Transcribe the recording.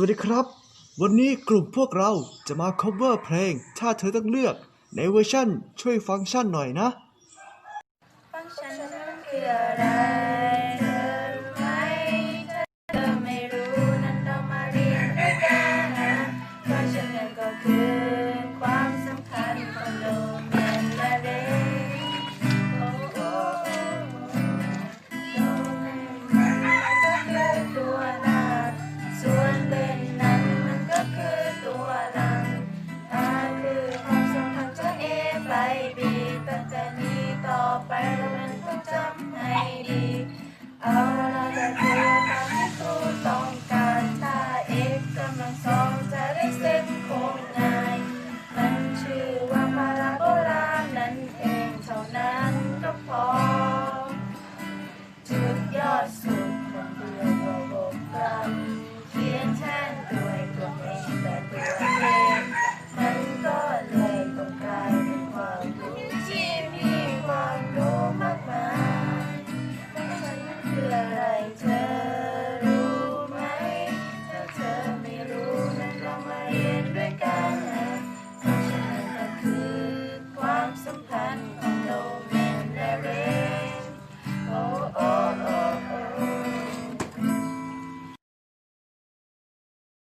วัสดีครับ วันนี้กลุ่มพวกเราจะมา cover เพลง ถ้าเธอต้องเลือกในเวอร์ชั่นช่วยฟังก์ชันหน่อยนะ ฟังก์ชันนั้นคืออะไร Alabama.